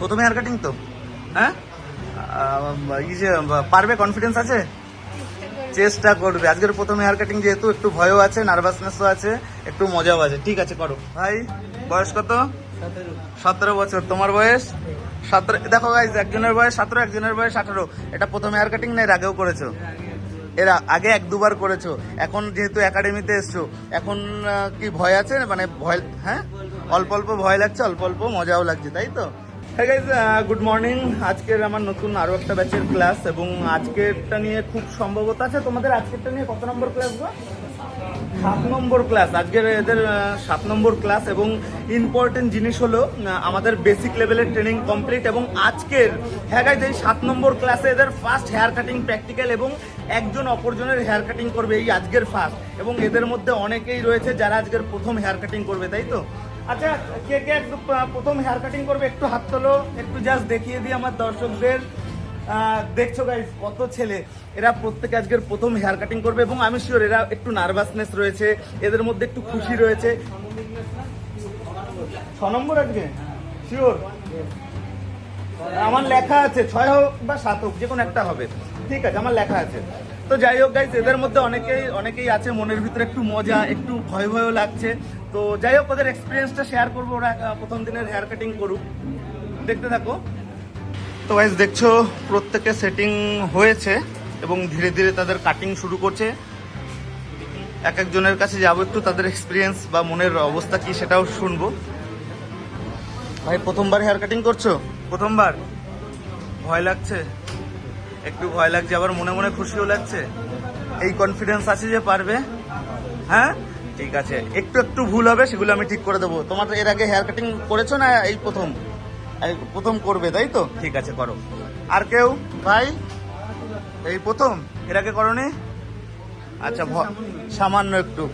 প্রথমে hair cutting তো? হ্যাঁ? ই যে পারবে কনফিডেন্স আছে? চেষ্টা করবে। আজকের প্রথম হেয়ার কাটিং যেহেতু একটু ভয়ও আছে নার্ভাসনেসও আছে একটু মজাও আছে। ঠিক আছে করো। ভাই বয়স কত? সতেরো। বছর। তোমার বয়স? সতেরো দেখো গাইজ একজনের বয়স সতেরো একজনের বয়স আঠারো। এটা প্রথম হেয়ার কাটিং না এর আগেও করেছ? এর আগে এক দুবার করেছ। এখন যেহেতু একাডেমিতে এসছো এখন কি ভয় আছে? মানে ভয় হ্যাঁ? অল্প অল্প ভয় লাগছে অল্প অল্প মজাও লাগছে তাই তো? গুড মর্নিং আজকের আমার নতুন আরও একটা ব্যাচের ক্লাস এবং আজকেরটা নিয়ে খুব সম্ভবত আছে তোমাদের আজকেরটা নিয়ে কত নম্বর ক্লাস গো? সাত নম্বর ক্লাস আজকের এদের সাত নম্বর ক্লাস এবং ইম্পর্টেন্ট জিনিস হলো আমাদের বেসিক লেভেলের ট্রেনিং কমপ্লিট এবং আজকের হ্যাঁ গাইজ এই সাত নম্বর ক্লাসে এদের ফার্স্ট হেয়ার কাটিং প্র্যাকটিক্যাল এবং একজন অপরজনের হেয়ার কাটিং করবে, এই আজকের ফার্স্ট এবং এদের মধ্যে অনেকেই রয়েছে যারা আজকের প্রথম হেয়ার কাটিং করবে, তাই তো? আচ্ছা কে কে একটু প্রথম হেয়ার কাটিং করবে, একটু হাত তোলো, একটু জাস্ট দেখিয়ে দিই আমার দর্শকদের। দেখছ গাইজ কত ছেলে। এরা প্রত্যেকে আজকের প্রথম হেয়ার কাটিং করবে এবং আমি শিওর এরা একটু নার্ভাসনেস রয়েছে, এদের মধ্যে একটু খুশি রয়েছে। ছ নম্বর আজকে? শিওর আমার লেখা আছে, ছয় হোক বা সাত হোক, যে কোনো একটা হবে। ঠিক আছে, আমার লেখা আছে। তো যাই হোক গাইজ এদের মধ্যে অনেকেই অনেকেই আছে, মনের ভিতরে একটু মজা, একটু ভয় ভয়ও লাগছে। তো যাই হোক, ওদের এক্সপিরিয়েন্সটা শেয়ার করব ওরা প্রথম দিনের হেয়ার কাটিং করুক। দেখতে থাকো। তো গাইজ দেখছ, প্রত্যেকে সেটিং হয়েছে এবং ধীরে ধীরে তাদের কাটিং শুরু করছে। এক একজনের কাছে যাব একটু, তাদের এক্সপিরিয়েন্স বা মনের অবস্থা কি সেটাও শুনব। ভাই, প্রথমবার হেয়ার কাটিং করছ? প্রথমবার। ভয় লাগছে। একটু ভয় লাগছে, আবার মনে মনে খুশিও লাগছে। এই কনফিডেন্স আছে যে পারবে? হ্যাঁ? ঠিক আছে। একটু একটু ভুল হবে, সেগুলো আমি ঠিক করে দেবো। তোমার এর আগে হেয়ার কাটিং করেছ না এই প্রথম? প্রথম করবে, তাই তো? ঠিক আছে, করো। আর কেউ? ভাই? এই প্রথম? এর আগে করনি? আচ্ছা সামান্য একটু।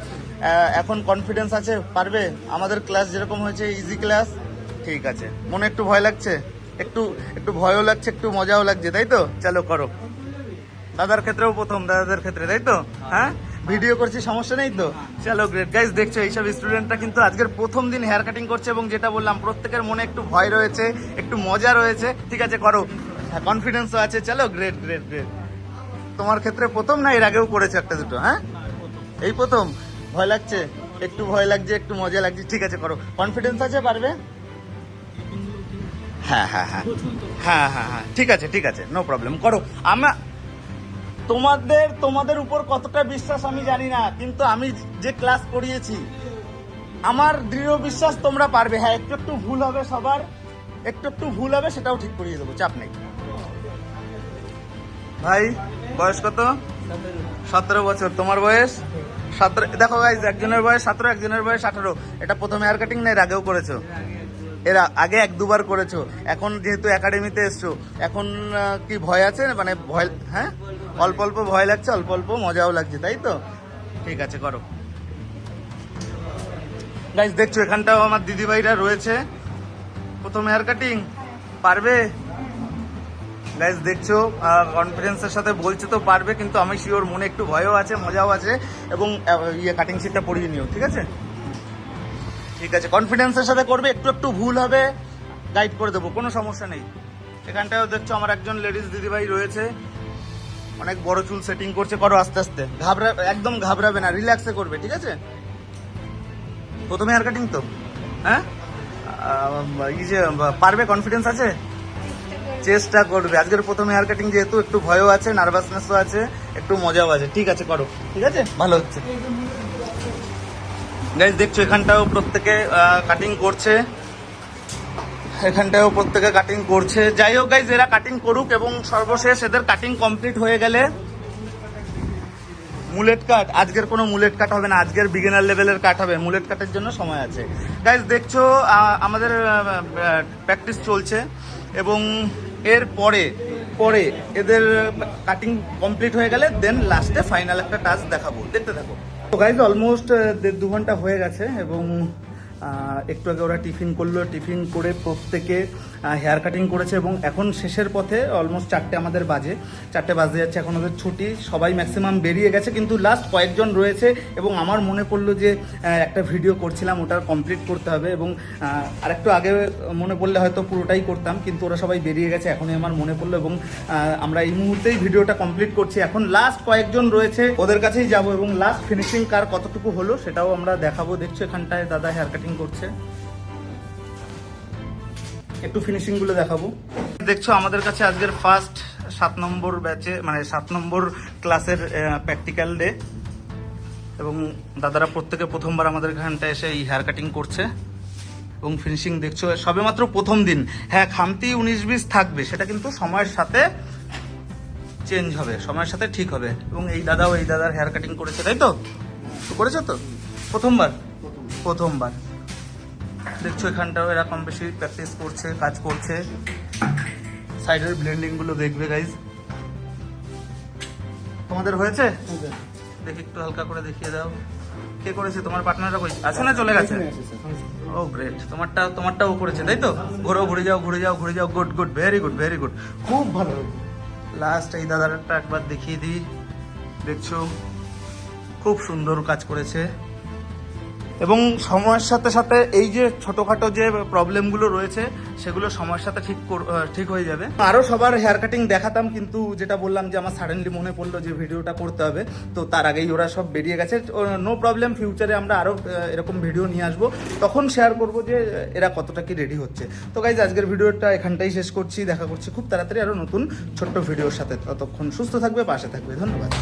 এখন কনফিডেন্স আছে, পারবে? আমাদের ক্লাস যেরকম হয়েছে ইজি ক্লাস ঠিক আছে। মনে একটু ভয় লাগছে? একটু একটু ভয়ও লাগছে, একটু মজাও লাগছে, তাই তো? চলো, করো। দাদার ক্ষেত্রেও প্রথম, দাদাদের ক্ষেত্রে, তাই তো? হ্যাঁ? ভিডিও করছি, সমস্যা নেই তো? চলো গ্রেট গাইজ দেখছ, এইসব স্টুডেন্টরা কিন্তু আজকের প্রথম দিন হেয়ার কাটিং করছে এবং যেটা বললাম, প্রত্যেকের মনে একটু ভয় রয়েছে, একটু মজা রয়েছে। ঠিক আছে, করো। হ্যাঁ কনফিডেন্সও আছে, চলো গ্রেট গ্রেট গ্রেট তোমার ক্ষেত্রে প্রথম না এর আগেও করেছে একটা দুটো হ্যাঁ? এই প্রথম। ভয় লাগছে, একটু ভয় লাগছে, একটু মজা লাগছে। ঠিক আছে, করো। কনফিডেন্স আছে, পারবে? হ্যাঁ হ্যাঁ হ্যাঁ। হ্যাঁ হ্যাঁ হ্যাঁ। ঠিক আছে ঠিক আছে। নো প্রবলেম করো। আমা তোমাদের তোমাদের উপর কতটা বিশ্বাস আমি জানি না, কিন্তু আমি যে ক্লাস করিয়েছি আমার দৃঢ় বিশ্বাস তোমরা পারবে। হ্যাঁ একটু একটু ভুল হবে সবার। একটু একটু ভুল হবে, সেটাও ঠিক করিয়ে দেবো। চাপ নেই। ভাই, বয়স কত? সতেরো বছর। তোমার বয়স? সতেরো দেখো গাইজ একজনের বয়স সতেরো, একজনের বয়স আঠারো। এটা প্রথম হেয়ার কাটিং না, এর আগেও করেছ? এর আগে এক দুবার করেছ, এখন যেহেতু একাডেমিতে এসছো, এখন কি ভয় আছে? মানে ভয় হ্যাঁ? অল্প অল্প ভয় লাগছে, অল্প অল্প মজাও লাগছে, তাই তো? ঠিক আছে, করো। গাইজ দেখছ, এখানটাও আমার দিদিভাইরা রয়েছে। প্রথম হেয়ার কাটিং পারবে? গাইজ দেখছ কনফিডেন্সের সাথে বলছে তো পারবে, কিন্তু আমি শিওর মনে একটু ভয়ও আছে, মজাও আছে, এবং ইয়ে কাটিং সিটটা পরিয়ে নিও, ঠিক আছে? ঠিক আছে কনফিডেন্সের সাথে করবে, একটু একটু ভুল হবে গাইড করে দেবো, কোনো সমস্যা নেই। এখানটাও দেখছ আমার একজন লেডিস দিদিভাই রয়েছে, অনেক বড় চুল সেটিং করছে, করো আস্তে আস্তে। ঘাবড়া, একদম ঘাবড়াবে না রিল্যাক্সে করবে, ঠিক আছে? প্রথমে হেয়ার কাটিং তো? হ্যাঁ? যে, পারবে কনফিডেন্স আছে? চেষ্টা করবে। আজকের প্রথমে হেয়ার কাটিং যেহেতু একটু ভয়ও আছে নার্ভাসনেসও আছে, একটু মজাও আছে। ঠিক আছে, করো, ঠিক আছে? ভালো হচ্ছে। গাইজ দেখছ, এখানটাও প্রত্যেকে কাটিং করছে। এখানটাও প্রত্যেকে কাটিং করছে। যাই হোক গাইজ এরা কাটিং করুক এবং সর্বশেষ এদের কাটিং কমপ্লিট হয়ে গেলে মুলেট কাট আজকের কোনো মুলেট কাট হবে না, আজকের বিগিনার লেভেলের কাট হবে। মুলেট কাটের জন্য সময় আছে। গাইজ দেখছ আমাদের প্র্যাকটিস চলছে এবং এর পরে পরে এদের কাটিং কমপ্লিট হয়ে গেলে দেন লাস্টে ফাইনাল একটা টাচ দেখাবো। দেখতে থাকো। তো গাইজ অলমোস্ট দেড় দু ঘণ্টা হয়ে গেছে এবং একটু আগে ওরা টিফিন করল। টিফিন করে প্রত্যেকে হেয়ার কাটিং করেছে এবং এখন শেষের পথে অলমোস্ট চারটে আমাদের বাজে। চারটে বাজে যাচ্ছে, এখন ওদের ছুটি। সবাই ম্যাক্সিমাম বেরিয়ে গেছে, কিন্তু লাস্ট কয়েকজন রয়েছে এবং আমার মনে পড়ল যে একটা ভিডিও করছিলাম, ওটা কমপ্লিট করতে হবে এবং আরেকটু আগে মনে পড়লে হয়তো পুরোটাই করতাম, কিন্তু ওরা সবাই বেরিয়ে গেছে, এখনই আমার মনে পড়ল এবং আমরা এই মুহূর্তেই ভিডিওটা কমপ্লিট করছি। এখন লাস্ট কয়েকজন রয়েছে, ওদের কাছেই যাব এবং লাস্ট ফিনিশিং কার কতটুকু হলো সেটাও আমরা দেখাবো। দেখছ এখানটায় দাদা হেয়ার কাটিং করছে। একটু ফিনিশিংগুলো দেখাবো। দেখছ, আমাদের কাছে আজকের ফার্স্ট সাত নম্বর ব্যাচে মানে সাত নম্বর ক্লাসের প্র্যাকটিক্যাল ডে এবং দাদারা প্রত্যেকে প্রথমবার আমাদের এখানটা এসে এই হেয়ার কাটিং করছে। এবং ফিনিশিং দেখছ সবেমাত্র প্রথম দিন। হ্যাঁ খামতি উনিশ বিশ থাকবে, সেটা কিন্তু সময়ের সাথে চেঞ্জ হবে, সময়ের সাথে ঠিক হবে। এবং এই দাদাও এই দাদার হেয়ার কাটিং করেছে, তাই তো করেছ তো? প্রথমবার? প্রথমবার। দেখছ, এখানটাও এরা কম বেশি প্র্যাকটিস করছে, কাজ করছে। সাইডের ব্লেন্ডিংগুলো দেখবে গাইজ তোমাদের হয়েছে? দেখি একটু হালকা করে দেখিয়ে দাও। কে করেছে? তোমার পার্টনাররা কই? আছে না চলে গেছে? ও গ্রেট তোমারটা, তোমারটাও করেছে, তাই তো? ঘোরো, ঘুরে যাও ঘুরে যাও ঘুরে যাও। Good good very good very good খুব ভালো লাস্ট এই দাদারটা একবার দেখিয়ে দিই। দেখছ? খুব সুন্দর কাজ করেছে। এবং সময়ের সাথে সাথে এই যে ছোটখাটো যে প্রবলেমগুলো রয়েছে, সেগুলো সময়ের সাথে ঠিক ঠিক হয়ে যাবে। আরও সবার হেয়ার কাটিং দেখাতাম, কিন্তু যেটা বললাম যে আমার সাডেনলি মনে পড়ল যে ভিডিওটা করতে হবে, তো তার আগেই ওরা সব বেরিয়ে গেছে। নো প্রবলেম ফিউচারে আমরা আরও এরকম ভিডিও নিয়ে আসব। তখন শেয়ার করব যে এরা কতটা কি রেডি হচ্ছে। তো গাইজ আজকের ভিডিওটা এখানটাই শেষ করছি। দেখা করছি খুব তাড়াতাড়ি আরও নতুন ছোট্ট ভিডিওর সাথে। ততক্ষণ সুস্থ থাকবে, পাশে থাকবে। ধন্যবাদ।